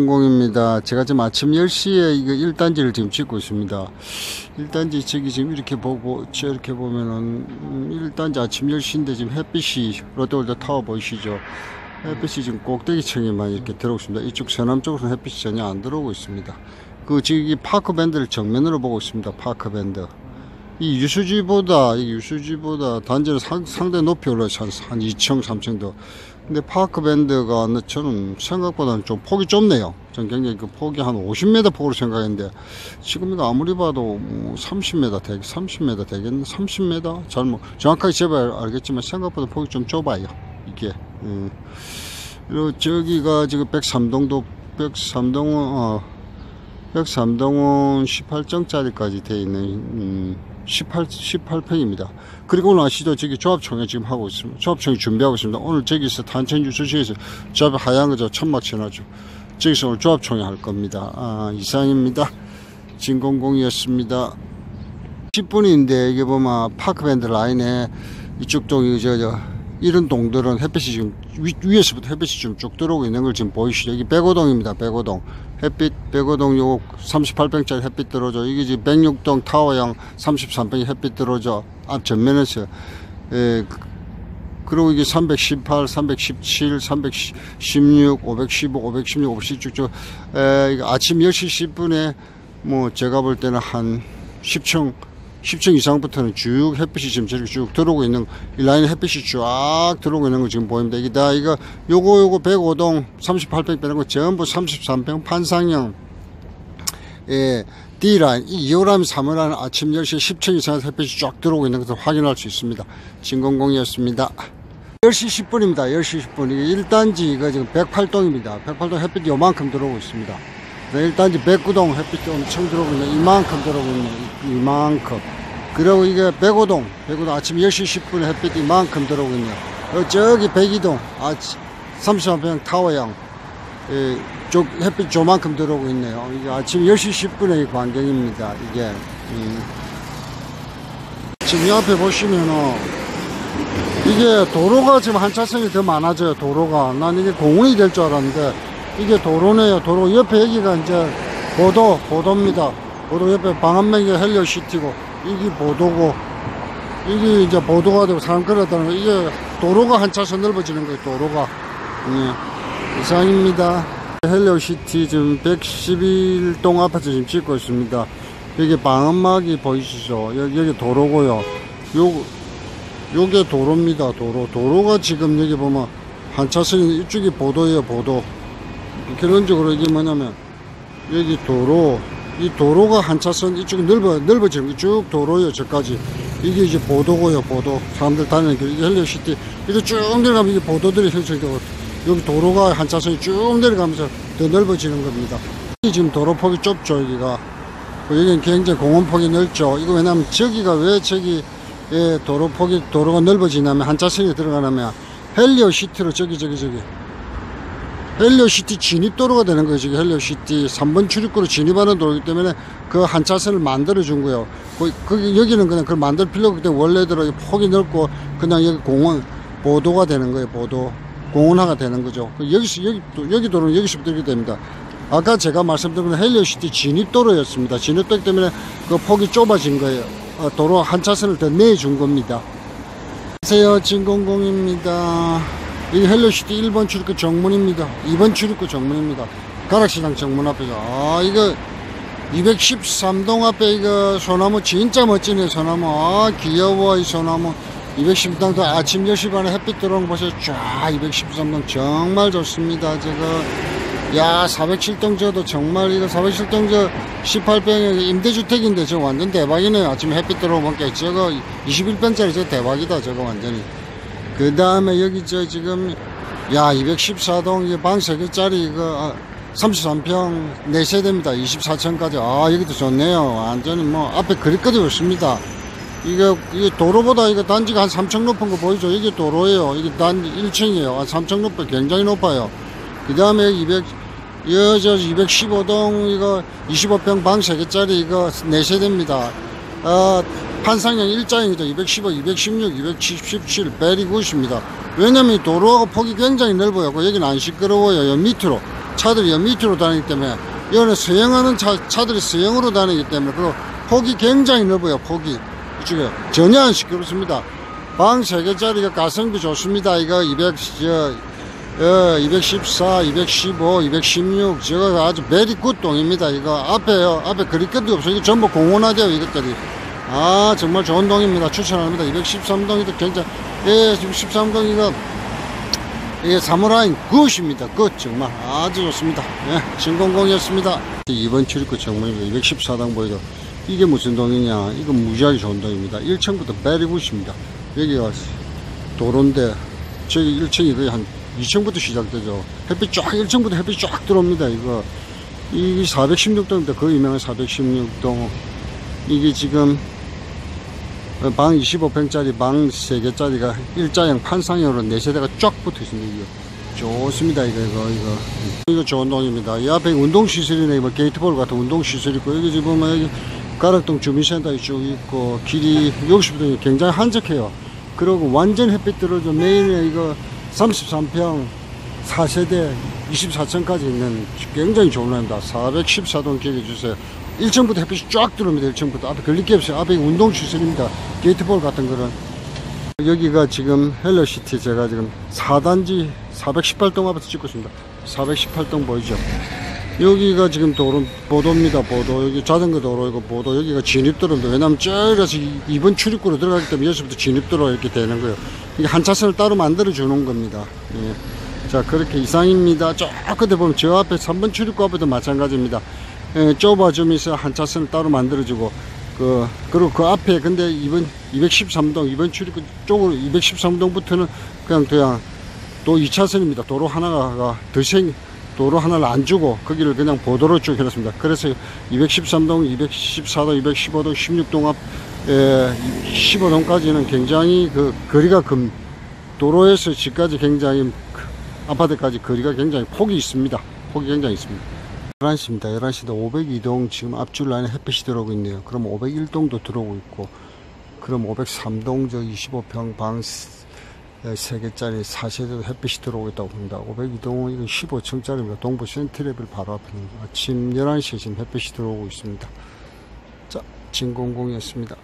진공공입니다. 제가 지금 아침 10시에 이거 1단지를 지금 찍고 있습니다. 1단지 저기 지금 이렇게 보고, 저렇게 보면은, 음, 1단지 아침 10시인데 지금 햇빛이, 롯데월드 타워 보이시죠? 햇빛이 지금 꼭대기층에만 이렇게 들어오고 있습니다. 이쪽 서남 쪽으로는 햇빛이 전혀 안 들어오고 있습니다. 그, 저기 파크밴드를 정면으로 보고 있습니다. 파크밴드. 이 유수지보다 이 유수지보다 단지는 상, 상당히 높이 올라서 한, 한 2층 3층 더 근데 파크밴드가 저는 생각보다는 좀 폭이 좁네요. 전 굉장히 그 폭이 한 50m 폭으로 생각했는데 지금 이거 아무리 봐도 뭐 30m 되겠 30m 되겠네? 30m 잘뭐 정확하게 재봐야 알겠지만 생각보다 폭이 좀 좁아요. 이게. 음. 그리고 저기가 지금 103동도 103동은 어, 103동은 18정짜리까지 돼 있는 음, 18, 18평입니다. 그리고 오늘 아시죠? 저기 조합총회 지금 하고 있습니다. 조합총회 준비하고 있습니다. 오늘 저기서 탄천주 주시에서 조합 하얀 거죠. 천막 쳐놔죠. 저기서 오늘 조합총회 할 겁니다. 아, 이상입니다. 진공공이었습니다. 10분인데 이게 보면 파크밴드 라인에 이쪽 동이 저, 저 이런 동들은 햇빛이 지금 위, 위에서부터 햇빛이 좀쭉 들어오고 있는 걸 지금 보이시죠? 여기 백오동입니다. 백오동. 햇빛 백오동 요거 38평짜리 햇빛 들어오죠. 이게 지금 106동 타워형 33평이 햇빛 들어오죠. 앞 전면에서. 예, 그리고 이게 318, 317, 316, 515, 516, 516, 저, 에, 아침 10시 10분에 뭐 제가 볼 때는 한 10층, 10층 이상부터는 쭉 햇빛이 지금 저렇게 쭉 들어오고 있는 이 라인 햇빛이 쫙 들어오고 있는 거 지금 보입니다. 이게 다 이거 요거 요거 105동 38평 빼는 거 전부 33평 판상형 예, D라인, 이 2호라면 3호라는 아침 10시 10층 이상의 햇빛이 쫙 들어오고 있는 것을 확인할 수 있습니다. 진공공이었습니다. 10시 10분입니다. 10시 10분. 이게 1단지 이거 지금 108동입니다. 108동 햇빛이 요만큼 들어오고 있습니다. 1단지 109동 햇빛이 엄청 들어오고 있네. 이만큼 들어오고 있네. 이만큼. 그리고 이게 105동, 105동 아침 10시 10분에 햇빛이 이만큼 들어오고 있네요. 그리고 저기 102동, 아, 33평 타워형. 예, 쪽 햇빛 조만큼 들어오고 있네요. 이게 아침 10시 10분의 광경입니다. 이게. 음. 지금 이 앞에 보시면은 이게 도로가 지금 한 차선이 더 많아져요. 도로가. 난 이게 공원이 될 줄 알았는데 이게 도로네요. 도로 옆에 여기가 이제 보도, 보도입니다. 보도 옆에 방한명이 헬리오시티고 이게 보도고 이게 이제 보도가 되고 사람 걸었다는 거 이게 도로가 한 차선 넓어지는 거예요. 도로가. 예. 이상입니다. 헬리오시티 지금 111동 아파트 지금 찍고 있습니다. 여기 방음막이 보이시죠? 여기, 여기 도로고요. 요, 요게 도로입니다. 도로. 도로가 지금 여기 보면 한 차선이 이쪽이 보도예요. 보도. 결론적으로 이게 뭐냐면 여기 도로. 이 도로가 한 차선 이쪽이 넓어, 넓어지는 쭉 도로예요. 저까지. 이게 이제 보도고요. 보도. 사람들 다니는 길. 헬리오시티. 이거 쭉 내려가면 이게 보도들이 형성되고 여기 도로가 한 차선이 쭉 내려가면서 더 넓어지는 겁니다. 지금 도로 폭이 좁죠, 여기가. 여기는 굉장히 공원 폭이 넓죠. 이거 왜냐면 저기가 왜 저기 예, 도로 폭이 도로가 넓어지냐면 한 차선이 들어가냐면 헬리오시티로 저기 저기 저기 헬리오시티 진입도로가 되는. 저기 헬리오시티 3번 출입구로 진입하는 도로이기 때문에 그 한 차선을 만들어 준 거예요. 그, 그, 여기는 그냥 그걸 만들 필요가 없기 때문에 원래대로 폭이 넓고 그냥 여기 공원 보도가 되는 거예요. 보도. 공원화가 되는 거죠. 그 여기서, 여기, 여기 도로는 여기서부터 이렇게 됩니다. 아까 제가 말씀드린 헬리오시티 진입도로였습니다. 진입도로 때문에 그 폭이 좁아진 거예요. 어, 도로 한 차선을 더 내준 겁니다. 안녕하세요. 진공공입니다. 이 헬리오시티 1번 출입구 정문입니다. 2번 출입구 정문입니다. 가락시장 정문 앞에서. 아, 이거 213동 앞에 이거 소나무 진짜 멋지네, 소나무. 아, 귀여워, 이 소나무. 213동도 아침 10시 반에 햇빛 들어오는 거 보세요. 쫙 213동 정말 좋습니다. 저거. 야, 407동 저도 정말 이거 407동 저 18평의 임대주택인데 저 완전 대박이네요. 아침에 햇빛 들어오니까 저거 21평짜리 저 대박이다. 저거 완전히. 그 다음에 여기 저 지금 야 214동 이 방 3개짜리 이거 33평 4세대입니다. 24층까지. 아 여기도 좋네요. 완전히 뭐 앞에 그릇거리 없습니다. 이거 이게 도로보다 이거 단지가 한 3층 높은 거 보이죠? 이게 도로예요. 이게 단 1층이에요. 아, 3층 높아. 굉장히 높아요. 그 다음에 200 여저 215동 이거 25평 방 3개짜리 이거 4세대입니다. 어, 판상형 일자형이죠. 215, 216, 277, 베리 굿입니다. 왜냐면 이 도로하고 폭이 굉장히 넓어요. 그 여기는 안 시끄러워요. 여 밑으로. 차들이 여 밑으로 다니기 때문에 이거는 서행하는 차, 차들이 서행으로 다니기 때문에 그리고 폭이 굉장히 넓어요 폭이 이쪽에 전혀 안 시끄럽습니다 방 3개짜리가 가성비 좋습니다 이거 200 저, 어, 214, 215, 216 저거 아주 베리 굿 동입니다 이거 앞에요 앞에 그릴 것도 없어요 이거 전부 공원화돼요 이것들이 아 정말 좋은 동입니다 추천합니다 213동이도 굉장히 예 지금 13동 이거 이게 사무라인 굿입니다. 굿 정말 아주 좋습니다. 예, 신공공이었습니다. 2번 출입구 정문입니다. 214당 보이죠? 이게 무슨 동이냐? 이건 무지하게 좋은 동입니다. 1층부터 베리굿입니다. 여기가 도로인데 저기 1층이 거의 한 2층부터 시작되죠. 햇빛 쫙 1층부터 햇빛 쫙 들어옵니다. 이거 이 416동입니다. 그 유명한 416동 이게 지금 방 25평짜리 방 3개짜리가 일자형 판상형으로 4세대가 쫙 붙어 있습니다. 이거. 좋습니다. 이거, 이거, 이거. 이거 좋은 동입니다. 이 앞에 운동시설이네. 뭐 게이트볼 같은 운동시설 있고, 여기 지금 보면 여기 가락동 주민센터 쭉 있고, 길이, 여기서부터 굉장히 한적해요. 그리고 완전 햇빛 들어오죠. 메인에 이거 33평 4세대 24층까지 있는 굉장히 좋은 라입니다. 414동 기억해 주세요. 1층부터 햇빛이 쫙 들어옵니다. 1층부터. 앞에 걸릴 게 없어요. 앞에 운동 시설입니다. 게이트볼 같은 거는. 여기가 지금 헬로시티 제가 지금 4단지 418동 앞에서 찍고 있습니다. 418동 보이죠? 여기가 지금 도로, 보도입니다. 보도. 여기 자전거 도로이고 보도. 여기가 진입도로입니다. 왜냐면 저기서 2번 출입구로 들어가기 때문에 여기서부터 진입도로가 이렇게 되는 거예요. 이게 한 차선을 따로 만들어 주는 겁니다. 예. 자, 그렇게 이상입니다. 저 끝에 보면 저 앞에 3번 출입구 앞에도 마찬가지입니다. 예, 좁아주면서 한 차선을 따로 만들어주고, 그, 그리고 그 앞에 근데 이번 213동, 이번 출입구 쪽으로 213동부터는 그냥 그냥 또 2차선입니다. 도로 하나가 더 생, 도로 하나를 안 주고 거기를 그냥 보도로 쭉 해놨습니다. 그래서 213동, 214동, 215동, 16동 앞, 에, 15동까지는 굉장히 그 거리가 금, 도로에서 집까지 굉장히 크- 아파트까지 거리가 굉장히 폭이 있습니다. 폭이 굉장히 있습니다. 11시입니다. 11시인데 502동 지금 앞줄 라인에 햇빛이 들어오고 있네요. 그럼 501동도 들어오고 있고, 그럼 503동 저 25평 방 3개짜리 4세대도 햇빛이 들어오고 있다고 봅니다. 502동은 이건 15층짜리입니다. 동부 센트레빌 바로 있는 아침 11시에 지금 햇빛이 들어오고 있습니다. 자, 진공공이었습니다.